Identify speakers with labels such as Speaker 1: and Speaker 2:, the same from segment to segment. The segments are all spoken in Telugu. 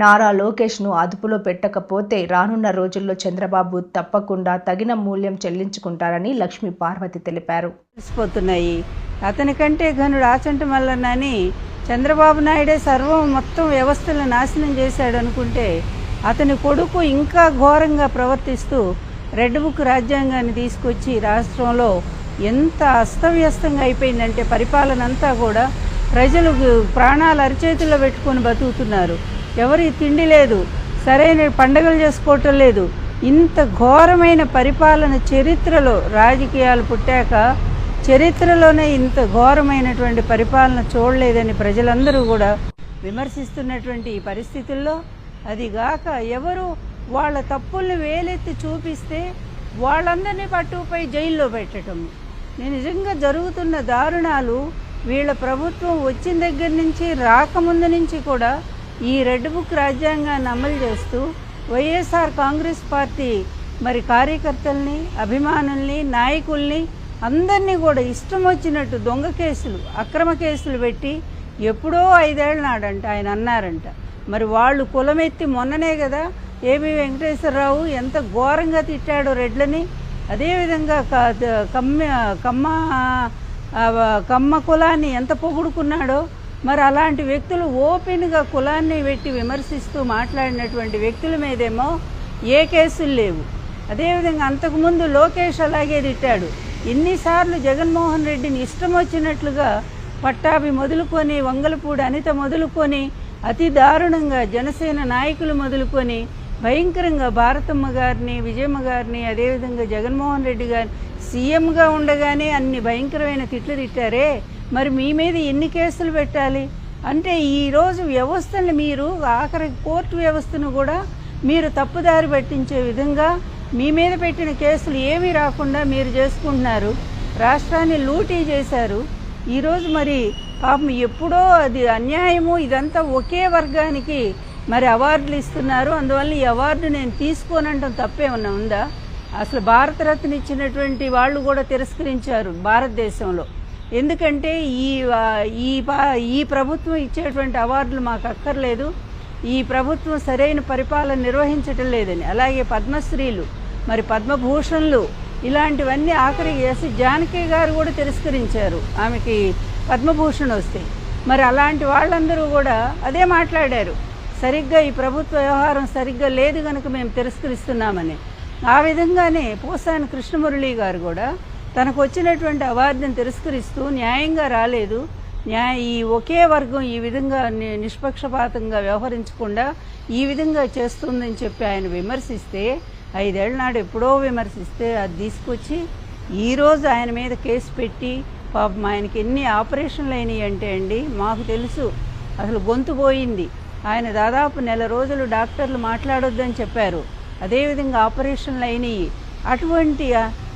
Speaker 1: నారా లోకేష్ను అదుపులో పెట్టకపోతే రానున్న రోజుల్లో చంద్రబాబు తప్పకుండా తగిన మూల్యం చెల్లించుకుంటారని లక్ష్మీ పార్వతి తెలిపారు.
Speaker 2: తెలిసిపోతున్నాయి. అతనికంటే గనుడు ఘనుడు ఆచంట మల్లన్నని చంద్రబాబు నాయుడే సర్వం మొత్తం వ్యవస్థలను నాశనం చేశాడు అనుకుంటే అతని కొడుకు ఇంకా ఘోరంగా ప్రవర్తిస్తూ రెడ్ బుక్ రాజ్యాంగాన్ని తీసుకొచ్చి రాష్ట్రంలో ఎంత అస్తవ్యస్తంగా అయిపోయిందంటే పరిపాలన అంతా కూడా ప్రజలు ప్రాణాలు అరిచేతుల్లో పెట్టుకొని బతుకుతున్నారు. ఎవరి తిండి లేదు సరైన పండగలు చేసుకోవటం లేదు ఇంత ఘోరమైన పరిపాలన చరిత్రలో రాజకీయాలు పుట్టాక చరిత్రలోనే ఇంత ఘోరమైనటువంటి పరిపాలన చూడలేదని ప్రజలందరూ కూడా విమర్శిస్తున్నటువంటి ఈ పరిస్థితుల్లో అదిగాక ఎవరు వాళ్ళ తప్పుల్ని వేలెత్తి చూపిస్తే వాళ్ళందరినీ పట్టుపై జైల్లో పెట్టడం నిజంగా జరుగుతున్న దారుణాలు వీళ్ళ ప్రభుత్వం వచ్చిన దగ్గర నుంచి రాకముందు నుంచి కూడా ఈ రెడ్ బుక్ రాజ్యాంగాన్ని అమలు చేస్తూ వైఎస్ఆర్ కాంగ్రెస్ పార్టీ మరి కార్యకర్తల్ని అభిమానుల్ని నాయకుల్ని అందరినీ కూడా ఇష్టం వచ్చినట్టు దొంగ కేసులు అక్రమ కేసులు పెట్టి ఎప్పుడో ఐదేళ్ళ నాడంట ఆయన అన్నారంట. మరి వాళ్ళు కులమెత్తి మొన్ననే కదా ఏబి వెంకటేశ్వరరావు ఎంత ఘోరంగా తిట్టాడో రెడ్లని. అదేవిధంగా కమ్మ కమ్మ కమ్మ కులాన్ని ఎంత పొగుడుకున్నాడో మరి అలాంటి వ్యక్తులు ఓపెన్గా కులాన్ని పెట్టి విమర్శిస్తూ మాట్లాడినటువంటి వ్యక్తుల మీదేమో ఏ కేసులు లేవు. అదేవిధంగా అంతకుముందు లోకేష్ అలాగే తిట్టాడు. ఎన్నిసార్లు జగన్మోహన్ రెడ్డిని ఇష్టం వచ్చినట్లుగా పట్టాభి మొదలుకొని వంగలపూడి అనిత మొదలుకొని అతి దారుణంగా జనసేన నాయకులు మొదలుకొని భయంకరంగా భారతమ్మ గారిని విజయమ్మ గారిని అదేవిధంగా జగన్మోహన్ రెడ్డి గారిని సీఎంగా ఉండగానే అన్ని భయంకరమైన తిట్లు తిట్టారే? మరి మీ మీద ఎన్ని కేసులు పెట్టాలి? అంటే ఈరోజు వ్యవస్థను మీరు ఆఖరి కోర్టు వ్యవస్థను కూడా మీరు తప్పుదారి పట్టించే విధంగా మీ మీద పెట్టిన కేసులు ఏమీ రాకుండా మీరు చేసుకుంటున్నారు. రాష్ట్రాన్ని లూటీ చేశారు. ఈరోజు మరి పాపం ఎప్పుడో అది అన్యాయము ఇదంతా ఒకే వర్గానికి మరి అవార్డులు ఇస్తున్నారు. అందువల్ల ఈ అవార్డు నేను తీసుకోనంటాం తప్పేమన్నా ఉందా? అసలు భారతరత్న ఇచ్చినటువంటి వాళ్ళు కూడా తిరస్కరించారు భారతదేశంలో. ఎందుకంటే ఈ ఈ పా- ఈ ప్రభుత్వం ఇచ్చేటువంటి అవార్డులు మాకు అక్కర్లేదు. ఈ ప్రభుత్వం సరైన పరిపాలన నిర్వహించటం లేదని. అలాగే పద్మశ్రీలు మరి పద్మభూషణ్లు ఇలాంటివన్నీ ఆఖరి చేసి జానకి గారు కూడా తిరస్కరించారు ఆమెకి పద్మభూషణ్ వస్తే. మరి అలాంటి వాళ్ళందరూ కూడా అదే మాట్లాడారు. సరిగ్గా ఈ ప్రభుత్వ వ్యవహారం సరిగ్గా లేదు కనుక మేము తిరస్కరిస్తున్నామని. ఆ విధంగానే పోసాని కృష్ణమురళి గారు కూడా తనకు వచ్చినటువంటి అవార్డును తిరస్కరిస్తూ న్యాయంగా రాలేదు. న్యాయ ఈ ఒకే వర్గం ఈ విధంగా నిష్పక్షపాతంగా వ్యవహరించకుండా ఈ విధంగా చేస్తుందని చెప్పి ఆయన విమర్శిస్తే ఐదేళ్ళ నాడు ఎప్పుడో విమర్శిస్తే అది తీసుకొచ్చి ఈరోజు ఆయన మీద కేసు పెట్టి పాపం ఆయనకి ఎన్ని ఆపరేషన్లు అయినాయి అంటే అండి మాకు తెలుసు. అసలు గొంతు పోయింది. ఆయన దాదాపు నెల రోజులు డాక్టర్లు మాట్లాడొద్దని చెప్పారు. అదేవిధంగా ఆపరేషన్లు అయినాయి. అటువంటి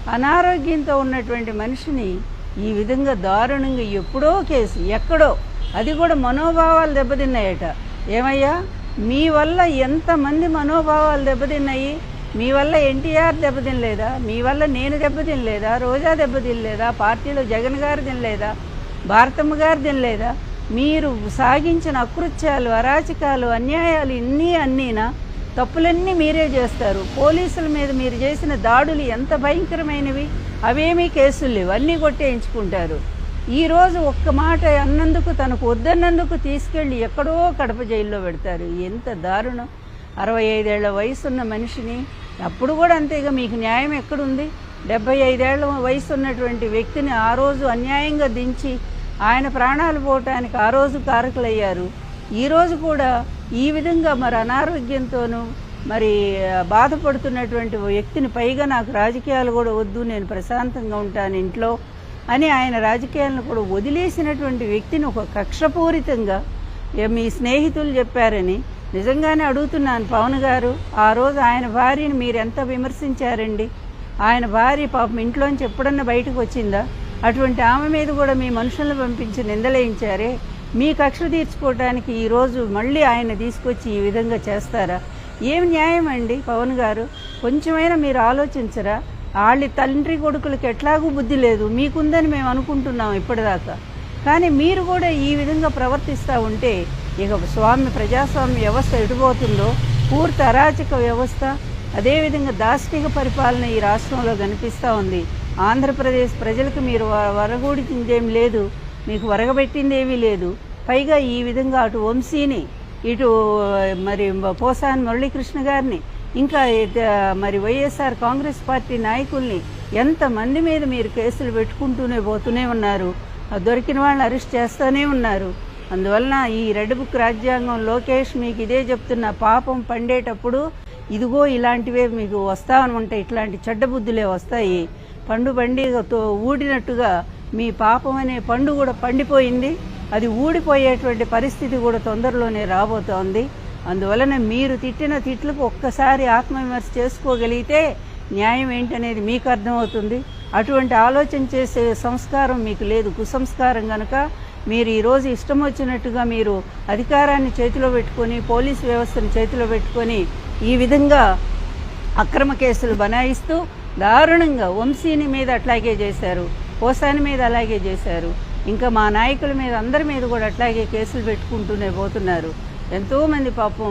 Speaker 2: అనారోగ్యంతో ఉన్నటువంటి మనిషిని ఈ విధంగా దారుణంగా ఎప్పుడో కేసు ఎక్కడో అది కూడా మనోభావాలు దెబ్బతిన్నాయట. ఏమయ్యా? మీ వల్ల ఎంతమంది మనోభావాలు దెబ్బతిన్నాయి? మీ వల్ల ఎన్టీఆర్ దెబ్బతినలేదా? మీ వల్ల నేను దెబ్బతినలేదా? రోజా దెబ్బతినలేదా? పార్టీలో జగన్ గారు తినలేదా? భారతమ్మ గారు తినలేదా? మీరు సాగించిన అకృత్యాలు అరాచకాలు అన్యాయాలు ఇన్ని అన్నీనా తప్పులన్నీ మీరే చేస్తారు. పోలీసుల మీద మీరు చేసిన దాడులు ఎంత భయంకరమైనవి? అవేమీ కేసులు లేవు. అన్నీ కొట్టేయించుకుంటారు. ఈరోజు ఒక్క మాట అన్నందుకు తనకు వద్దన్నందుకు తీసుకెళ్ళి ఎక్కడో కడప జైల్లో పెడతారు. ఎంత దారుణం. అరవై ఐదేళ్ళ వయసున్న మనిషిని అప్పుడు కూడా అంతేగా మీకు న్యాయం ఎక్కడుంది? డెబ్బై ఐదేళ్ళ వయసు ఉన్నటువంటి వ్యక్తిని ఆ రోజు అన్యాయంగా దించి ఆయన ప్రాణాలు పోవటానికి ఆ రోజు కారకులయ్యారు. ఈరోజు కూడా ఈ విధంగా మరి అనారోగ్యంతోనూ మరి బాధపడుతున్నటువంటి వ్యక్తిని పైగా నాకు రాజకీయాలు కూడా వద్దు నేను ప్రశాంతంగా ఉంటాను ఇంట్లో అని ఆయన రాజకీయాలను కూడా వదిలేసినటువంటి వ్యక్తిని ఒక కక్షపూరితంగా మీ స్నేహితులు చెప్పారని నిజంగానే అడుగుతున్నాను పవన్ గారు ఆ రోజు ఆయన భార్యని మీరు ఎంత విమర్శించారండి? ఆయన భార్య పాపం ఇంట్లోంచి ఎప్పుడన్నా బయటకు వచ్చిందా? అటువంటి ఆమె మీద కూడా మీ మనుషులను పంపించి నిందలేయించారే? మీ కక్ష తీర్చుకోవడానికి ఈరోజు మళ్ళీ ఆయన తీసుకొచ్చి ఈ విధంగా చేస్తారా? ఏం న్యాయం అండి పవన్ గారు? కొంచెమైనా మీరు ఆలోచించరా? వాళ్ళ తండ్రి కొడుకులకి ఎట్లాగూ బుద్ధి లేదు. మీకుందని మేము అనుకుంటున్నాం ఇప్పటిదాకా. కానీ మీరు కూడా ఈ విధంగా ప్రవర్తిస్తూ ఉంటే ఇక స్వామి ప్రజాస్వామ్య వ్యవస్థ ఎటుపోతుందో పూర్తి అరాచక వ్యవస్థ అదేవిధంగా దాష్టిక పరిపాలన ఈ రాష్ట్రంలో కనిపిస్తూ ఉంది. ఆంధ్రప్రదేశ్ ప్రజలకు మీరు వ- వరగూడిందేం లేదు. మీకు వరగబెట్టింది ఏమీ లేదు. పైగా ఈ విధంగా అటు వంశీని ఇటు మరి పోసాని మురళీకృష్ణ గారిని ఇంకా మరి వైఎస్ఆర్ కాంగ్రెస్ పార్టీ నాయకుల్ని ఎంతమంది మీద మీరు కేసులు పెట్టుకుంటూనే పోతూనే ఉన్నారు. దొరికిన వాళ్ళని అరెస్ట్ చేస్తూనే ఉన్నారు. అందువలన ఈ రెడ్ బుక్ రాజ్యాంగం లోకేష్ మీకు ఇదే చెప్తున్న పాపం పండేటప్పుడు ఇదిగో ఇలాంటివే మీకు వస్తా ఉంటాయి ఇట్లాంటి చెడ్డ బుద్ధులే వస్తాయి. పండు పండిగతో ఊడినట్టుగా మీ పాపం అనే పండు కూడా పండిపోయింది. అది ఊడిపోయేటువంటి పరిస్థితి కూడా తొందరలోనే రాబోతోంది. అందువలన మీరు తిట్టిన తిట్లకు ఒక్కసారి ఆత్మవిమర్శ చేసుకోగలిగితే న్యాయం ఏంటనేది మీకు అర్థమవుతుంది. అటువంటి ఆలోచన చేసే సంస్కారం మీకు లేదు. కుసంస్కారం కనుక మీరు ఈరోజు ఇష్టం వచ్చినట్టుగా మీరు అధికారాన్ని చేతిలో పెట్టుకొని పోలీసు వ్యవస్థను చేతిలో పెట్టుకొని ఈ విధంగా అక్రమ కేసులు బనాయిస్తూ దారుణంగా వంశీని మీద అట్లాగే చేశారు. పోసాని మీద అలాగే చేశారు. ఇంకా మా నాయకుల మీద అందరి మీద కూడా అట్లాగే కేసులు పెట్టుకుంటూనే పోతున్నారు. ఎంతోమంది పాపం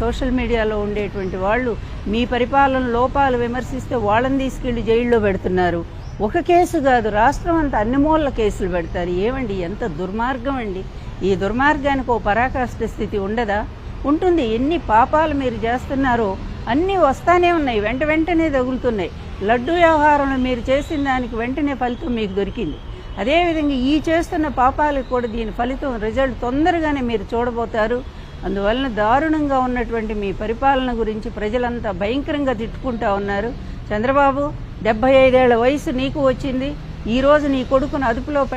Speaker 2: సోషల్ మీడియాలో ఉండేటువంటి వాళ్ళు మీ పరిపాలన లోపాలు విమర్శిస్తే వాళ్ళని తీసుకెళ్ళి జైల్లో పెడుతున్నారు. ఒక కేసు కాదు రాష్ట్రం అంతా అన్ని మూలల కేసులు పెడతారు. ఏమండి ఎంత దుర్మార్గం అండి. ఈ దుర్మార్గానికి ఓ పరాకాష్ట స్థితి ఉండదా? ఉంటుంది. ఎన్ని పాపాలు మీరు చేస్తున్నారో అన్నీ వస్తానే ఉన్నాయి వెంట వెంటనే తగులుతున్నాయి. లడ్డు వ్యవహారంలో మీరు చేసిన దానికి వెంటనే ఫలితం మీకు దొరికింది. అదేవిధంగా ఈ చేస్తున్న పాపాలకు కూడా దీని ఫలితం రిజల్ట్ తొందరగానే మీరు చూడబోతారు. అందువలన దారుణంగా ఉన్నటువంటి మీ పరిపాలన గురించి ప్రజలంతా భయంకరంగా తిట్టుకుంటా ఉన్నారు. చంద్రబాబు డెబ్బై ఐదేళ్ళ వయసు నీకు వచ్చింది. ఈ రోజు నీ కొడుకును అదుపులో పెట్ట